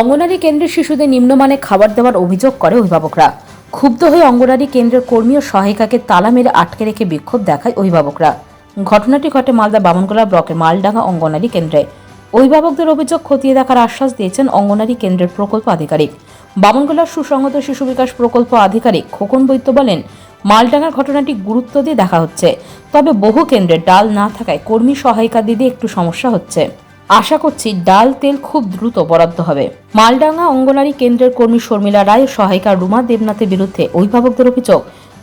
অঙ্গনারী কেন্দ্রের শিশুদের নিম্নমানে খাবার দেওয়ার অভিযোগ করে অভিভাবকরা। ক্ষুব্ধ হয়ে অঙ্গনারী কেন্দ্রের কর্মী ও সহায়িকাকে তালা মেরে আটকে রেখে বিক্ষোভ দেখায় অভিভাবকরা। ঘটনাটি ঘটে মালদা বামনগোলা ব্লকের মালডাঙ্গা অঙ্গনারী কেন্দ্রে। অভিভাবকদের অভিযোগ খতিয়ে দেখার আশ্বাস দিয়েছেন অঙ্গনারী কেন্দ্রের প্রকল্প আধিকারিক। বামনগোলার সুসংহত শিশু বিকাশ প্রকল্প আধিকারিক খোকন বৈদ্য বলেন, মালডাঙ্গার ঘটনাটি গুরুত্ব দিয়ে দেখা হচ্ছে, তবে বহু কেন্দ্রে ডাল না থাকায় কর্মী সহায়িকা দিদি একটু সমস্যা হচ্ছে। আশা করছি ডাল তেল খুব দ্রুত বরাদ্দ হবে। মালডাঙ্গা অঙ্গনারী কেন্দ্রের কর্মী শর্মিলা রায় সহায়িকা রুমা দেবনাথের বিরুদ্ধে অভিভাবকদের অভিযোগ,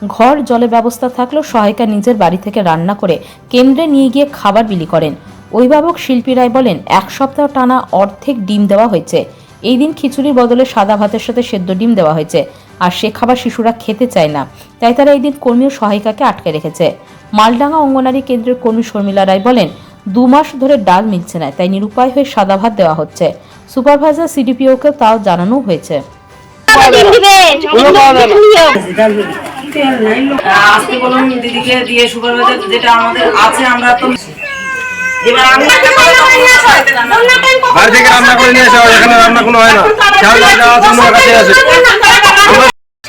ঘর জলে ব্যবস্থা থাকলেও সহায়িকা নিজের বাড়ি থেকে রান্না করে কেন্দ্রে নিয়ে গিয়ে খাবার বিলি করেন। অভিভাবক শিল্পী রায় বলেন, এক সপ্তাহ টানা অর্ধেক ডিম দেওয়া হয়েছে। এই দিন খিচুড়ির বদলে সাদা ভাতের সাথে সেদ্ধ ডিম দেওয়া হয়েছে। আর সে খাবার শিশুরা খেতে চায় না। তাই তারা এই দিন কর্মী ও সহায়িকাকে আটকে রেখেছে। মালডাঙ্গা অঙ্গনারী কেন্দ্রের কর্মী শর্মিলা রায় বলেন দু মাস ধরে ডাল মিলছে না, তাই নিরুপায় হয়ে সাদা ভাত দেওয়া হচ্ছে। সুপারভাইজার সিডিপিওকে তাও জানানো হয়েছে। আমরা রান্না করে নিয়ে এখানে রান্না কোনো হয় না।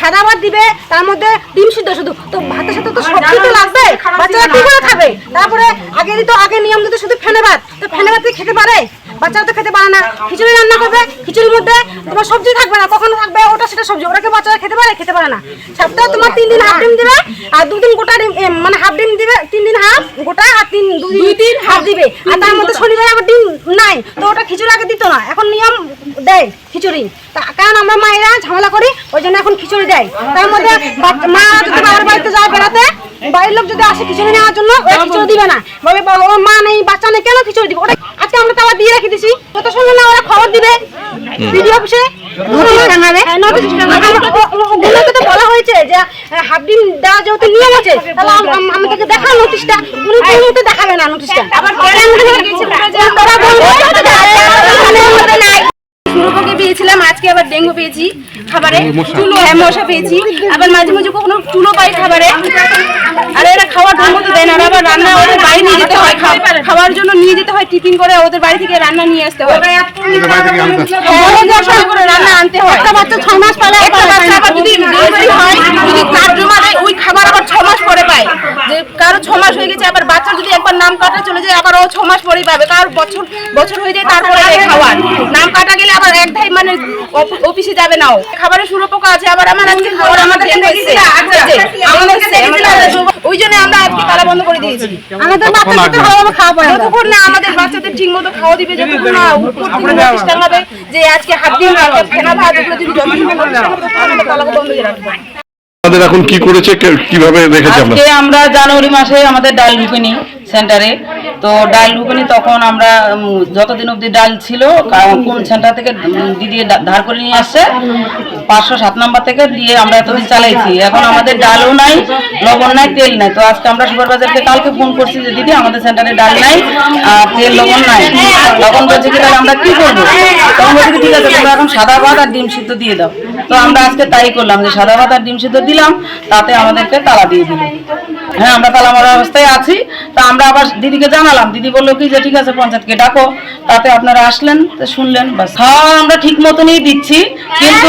সাদা ভাত দিবে তার মধ্যে ডিম সিদ্ধ শুধু। তো ভাতের সাথে তো সবজি তো লাগবে? বাচ্চারা কি করে খাবে? তারপরে আগে দিত আগে নিয়ম দিত শুধু ফেনে ভাত। তো ফেনে ভাত খেতে পারে? বাচ্চারা তো খেতে পারে না। খিচুড়ি রান্না করবে খিচুড়ির মধ্যে তোমার সবজি থাকবে না। কখনো থাকবে ওটা সেটা সবজি। ওটাকে বাচ্চারা খেতে পারে? খেতে পারে না। সপ্তাহে তোমার তিন দিন হাফ ডিম দিবে আর দুদিন গোটা ডিম মানে হাফ ডিম দিবে তিন দিন হাফ গোটা আর তিন দুই দিন হাফ দিবে। আর তার মধ্যে শনিবার আবার ডিম নাই। তো ওটা খিচুড়ি আগে দিত না। এখন নিয়ম দেয় খিচুড়ি। তা- কারণ আমরা মায়েরা ঝামেলা করি ওই জন্য এখন খিচুড়ি দেয়। তার মধ্যে মা যদি বাবার বাড়িতে যায় বেড়াতে বাড়ির লোক যদি আসে খিচুড়ি নেওয়ার জন্য ওরা খিচুড়ি দিবে না। ওর মা নেই বাচ্চা নেই কেন খিচুড়ি দিবে? ওটা আজকে আমরা তাওয়া দিয়ে রেখে দিছি যত সময় না ওরা খবর দিবে অফিসে টাঙাবে। হ্যাঁ, ও- ওগুলোকে তো বলা হয়েছে যে হাফ ডিম দেওয়া যেহেতু নিয়ম আছে তাহলে আম- আম- আমাদেরকে দেখা নোটিশটা উনি কোনো দেখাবে না নোটিশটা আবার তারা শুরুপোকে পেয়েছিলাম আজকে আবার ডেঙ্গু পেয়েছি খাবারে। চুলো হ্যাঁ মশা পেয়েছি। আবার মাঝে মাঝে কখনো চুলো পাই খাবারে। আর এরা খাওয়ার ঢঙ্গ তো দেয় না আবার রান্না ওদের বাড়ি নিয়ে যেতে হয় খাওয়ার জন্য নিয়ে যেতে হয় টিফিন করে ওদের বাড়ি থেকে রান্না নিয়ে আসতে হয়। হ্যাঁ, করে রান্না আনতে হয়। একটা বাচ্চা ছ মাস পরে একটা বাচ্চা আবার যদি হয় যদি কার্ড জমা দেয় ওই খাবার আবার ছ মাস পরে পায়। যে কারও ছ মাস হয়ে গেছে আবার বাচ্চা যদি একবার নাম কাটা চলে যায় আবার ও ছ মাস পরেই পাবে। কার বছর বছর হয়ে যায় তারপরে দেয় খাওয়ার নাম কাটা গেলে আবার এক ধাই মানে অফিসে যাবে না ও খাবারের সুরপোকা আছে আবার আমার আজকে খাবার আমাদের ওই জন্য আমরা আজকে তালা বন্ধ করে দিয়েছি। আমাদের বাচ্চাদেরকে ভালোভাবে খাওয়া পড়ে না। যতক্ষণ না আমাদের বাচ্চাদের ঠিক মতো খাওয়া দিবে যতক্ষণ না উপর টাঙাবে যে আজকে হাত দিন ফেনা ভাত এগুলো যদি যতক্ষণ আমরা তালা বন্ধ করে রাখব। আমাদের এখন কি করেছে কীভাবে রেখেছে আমরা আজকে আমরা? জানুয়ারি মাসে আমাদের ডাল ঢুকেনি সেন্টারে তো ডাল ঢুকেনি, তখন আমরা যতদিন অবধি ডাল ছিল কোন সেন্টার থেকে দিদি ধার করে নিয়ে আসছে, পাঁচশো সাত নাম্বার থেকে দিয়ে আমরা এতদিন চালাইছি। এখন আমাদের ডালও নাই, লবণ নাই, তেল নাই। তো আজকে আমরা সুপারভাইজারকে কালকে ফোন করছি যে, দিদি, আমাদের সেন্টারে ডাল নাই, আর তেল, লবণ নাই। লবণ বলছে কি, তাহলে আমরা কি করব? তখন বলছি ঠিক আছে, তোমরা এখন সাদা ভাত আর ডিম সিদ্ধ দিয়ে দাও। তো আমরা আজকে তাই করলাম যে, সাদা ভাত আর ডিম সিদ্ধ দিলাম, তাতে আমাদেরকে তালা দিয়ে দিল। হ্যাঁ আমরা তালা মারা অবস্থায় আছি। তা আমরা আবার দিদিকে জানালাম। দিদি বলল কি যে ঠিক আছে পঞ্চায়েতকে ডাকো। তাতে আপনারা আসলেন তো শুনলেন বাস খাওয়া আমরা ঠিক মতনই দিচ্ছি কিন্তু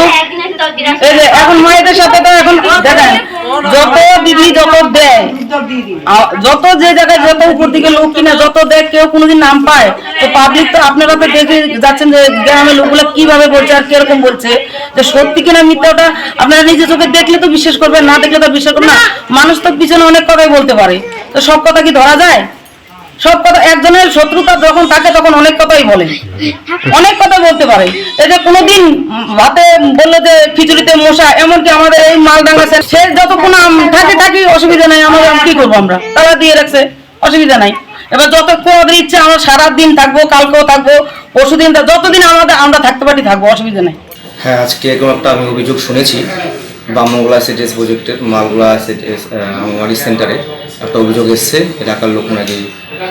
এই যে এখন মায়েদের সাথে তো এখন দেখেন যত দিদি যত দেয় যত যে জায়গায় যত উপর দিকে লোক কিনা যত দেয় কেউ কোনোদিন নাম পায়। তো পাবলিক তো আপনারা তো দেখে যাচ্ছেন যে গ্রামের লোকগুলো কীভাবে বলছে আর কীরকম বলছে। যে সত্যি কিনা মিথ্যাটা আপনারা নিজে চোখে দেখলে তো বিশ্বাস করবেন না দেখলে তো বিশ্বাস করবেন না। মানুষ তো পিছনে অনেক কথাই বলতে পারে। তো সব কথা কি ধরা যায়? সব কথা, একজনের শত্রুতা যখন থাকে তখন অনেক কথাই বলে। অনেক কথা বলতে পারে। এই যে কোনোদিন ভাতে বলল যে খিচুড়িতে মশা, এমনকি আমাদের এই মালডাঙ্গা সে যতক্ষণ থাকে থাকি অসুবিধা নাই, আমাদের কি করব আমরা? তারা দিয়ে রাখছে, অসুবিধা নাই। এবার যতক্ষণ ওদের ইচ্ছে আমরা সারা দিন থাকব, কালকেও থাকব পরশু দিন যতদিন আমাদের আমরা থাকতে পারি, থাকব, অসুবিধা নাই। হ্যাঁ আজকে এরকম একটা আমি অভিযোগ শুনেছি, বামনগোলা এসএটিএস প্রজেক্টের, মালগোলা এসএটিএস অঙ্গনওয়াড়ি সেন্টারে একটা অভিযোগ এসছে, এলাকার লোক নাকি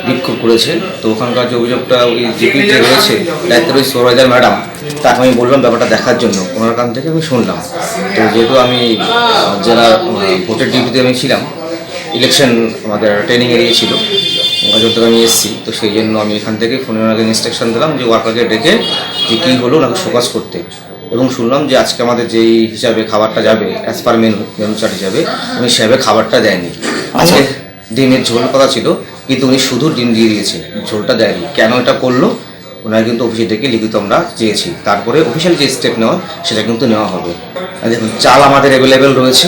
বিক্ষোভ করেছে। তো ওখানকার যে অভিযোগটা ওই জিপি যে রয়েছে দায়িত্ব ওই সুপারভাইজার ম্যাডাম তাকে আমি বললাম ব্যাপারটা দেখার জন্য। ওনার কাছ থেকে আমি শুনলাম। তো যেহেতু আমি জেলা ভোটের ডিউটিতে আমি ছিলাম ইলেকশন আমাদের ট্রেনিং এরিয়া ছিল নজর থেকে আমি এসেছি। তো সেই জন্য আমি এখান থেকে ফোনে ওনাকে ইনস্ট্রাকশন দিলাম যে ওয়ার্কারকে ডেকে যে কী হলো ওনাকে ফোকাস করতে। এবং শুনলাম যে আজকে আমাদের যেই হিসাবে খাবারটা যাবে as per menu menu chart হিসাবে উনি সেভাবে খাবারটা দেয়নি। আজকে ডিমের ঝোল কথা ছিল কিন্তু উনি শুধু ডিম দিয়ে দিয়েছে ঝোলটা দেয়নি। কেন এটা করল? ওনারা কিন্তু অফিসে ডেকে লিখিত আমরা চেয়েছি। তারপরে অফিসিয়াল যে স্টেপ নেওয়া সেটা কিন্তু নেওয়া হবে। দেখুন, চাল আমাদের অ্যাভেলেবেল রয়েছে।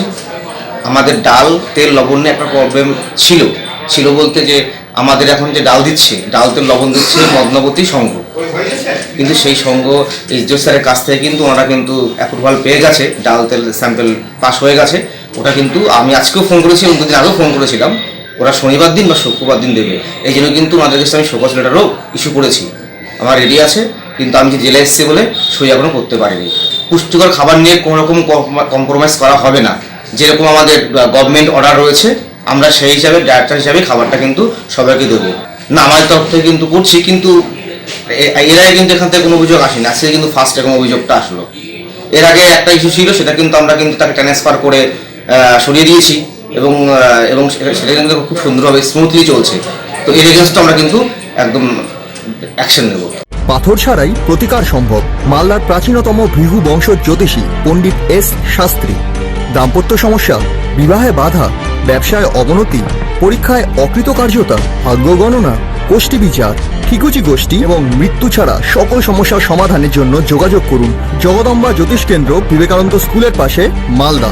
আমাদের ডাল, তেল, লবণ নিয়ে একটা প্রবলেম ছিল। ছিল বলতে যে, আমাদের এখন যে ডাল দিচ্ছে, ডাল, তেল, লবণ দিচ্ছে মদনবতী সংঘ। কিন্তু সেই সংঘ এসডিও স্যারের কাছ থেকে কিন্তু ওনারা কিন্তু অ্যাপ্রুভাল পেয়ে গেছে। ডাল, তেল স্যাম্পেল পাস হয়ে গেছে। ওটা কিন্তু আমি আজকেও ফোন করেছি এবং দুদিন আগেও ফোন করেছিলাম। ওরা শনিবার দিন বা শুক্রবার দিন দেবে। এই জন্য কিন্তু ওনাদের কাছে আমি শোকজ লেটারও ইস্যু করেছি। আমার রেডি আছে, কিন্তু আমি জেলে এসেছি বলে সই এখনও করতে পারিনি। পুষ্টিকর খাবার নিয়ে কোনো রকম কম্প্রোমাইজ করা হবে না। যেরকম আমাদের গভর্নমেন্ট অর্ডার রয়েছে, আমরা সেই হিসাবে ডাক্তার হিসাবে খাবারটা কিন্তু সবাইকে দেবো। না, আমাদের তরফ থেকে কিন্তু করছি, কিন্তু এর আগে কিন্তু এখান থেকে কোনো অভিযোগ আসেনি। আজকে কিন্তু ফার্স্ট এরকম অভিযোগটা আসলো। এর আগে একটা ইস্যু ছিল, সেটা কিন্তু আমরা কিন্তু তাকে ট্রান্সফার করে সরিয়ে দিয়েছি। এবং এবং সেটা কিন্তু খুব সুন্দরভাবে স্মুথলি চলছে। তো এর এগেনস্টে আমরা কিন্তু একদম অ্যাকশন নেব। পাথর ছাড়াই প্রতিকার সম্ভব মালদার প্রাচীনতম ভৃহু বংশ জ্যোতিষী পণ্ডিত এস শাস্ত্রী। দাম্পত্য সমস্যা, বিবাহে বাধা, ব্যবসায় অবনতি, পরীক্ষায় অকৃতকার্যতা, ভাগ্য গণনা, গোষ্ঠী বিচার, ঠিকুচি গোষ্ঠী এবং মৃত্যু ছাড়া সকল সমস্যার সমাধানের জন্য যোগাযোগ করুন জগদম্বা জ্যোতিষ কেন্দ্র বিবেকানন্দ স্কুলের পাশে, Malda.